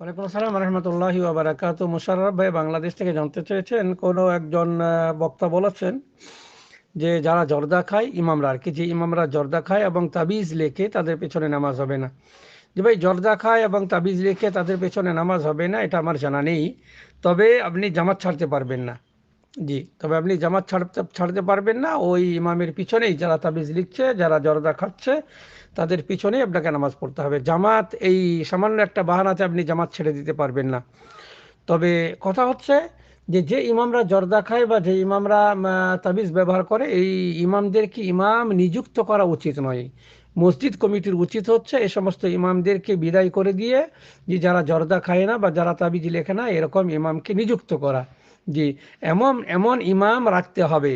ওয়ালাইকুম আসসালাম রহমতুল্লাহি ওবারাকাত মুশাররফ ভাই বাংলাদেশ থেকে জানতে চেয়েছেন, কোনো একজন বক্তা বলেছেন যে যারা জর্দা খায়, ইমামরা, আর কি যে ইমামরা জর্দা খায় এবং তাবিজ লেখে তাদের পেছনে নামাজ হবে না। যে ভাই, জর্দা খায় এবং তাবিজ লেখে তাদের পেছনে নামাজ হবে না, এটা আমার জানা নেই। তবে আপনি জামাত ছাড়তে পারবেন না। জি, তবে আপনি জামাত ছাড়তে ছাড়তে পারবেন না। ওই ইমামের পিছনেই যারা তাবিজ লিখছে, যারা জর্দা খাচ্ছে, তাদের পিছনেই আপনাকে নামাজ পড়তে হবে। জামাত, এই সামান্য একটা বাহানাতে আপনি জামাত ছেড়ে দিতে পারবেন না। তবে কথা হচ্ছে যে যে ইমামরা জর্দা খায় বা যে ইমামরা তাবিজ ব্যবহার করে, এই ইমামদেরকে ইমাম নিযুক্ত করা উচিত নয়? মসজিদ কমিটির উচিত হচ্ছে এ সমস্ত ইমামদেরকে বিদায় করে দিয়ে যে, যারা জর্দা খায় না বা যারা তাবিজ লেখে না, এরকম ইমামকে নিযুক্ত করা। জি এমন এমন ইমাম রাখতে হবে,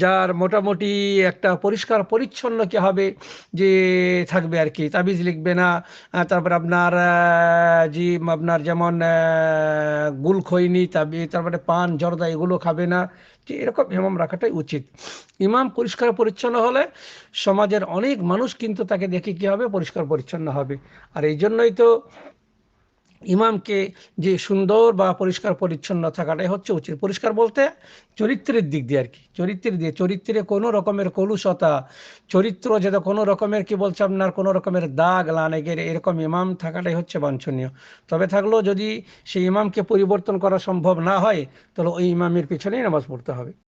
যার মোটামুটি একটা পরিষ্কার পরিচ্ছন্ন কি হবে যে থাকবে আর কি। তাবিজ লিখবে না তারপর আপনার জি, আপনার যেমন গুল খৈনি, তাবি, তারপরে পান, জর্দা এগুলো খাবে না। যে এরকম ইমাম রাখাটাই উচিত। ইমাম পরিষ্কার পরিচ্ছন্ন হলে সমাজের অনেক মানুষ কিন্তু তাকে দেখে কি হবে? পরিষ্কার পরিচ্ছন্ন হবে। আর এই জন্যই তো ইমামকে যে সুন্দর বা পরিষ্কার পরিচ্ছন্ন থাকাটাই হচ্ছে উচিত। পরিষ্কার বলতে চরিত্রের দিক দিয়ে আর কি। চরিত্রের দিয়ে, চরিত্রে কোনো রকমের কলুষতা, চরিত্র যেটা কোনো রকমের কি বলছে আপনার, কোনো রকমের দাগ লানেগের এরকম ইমাম থাকাটাই হচ্ছে বাঞ্ছনীয়। তবে থাকলেও যদি সেই ইমামকে পরিবর্তন করা সম্ভব না হয়, তাহলে ওই ইমামের পিছনেই নামাজ পড়তে হবে।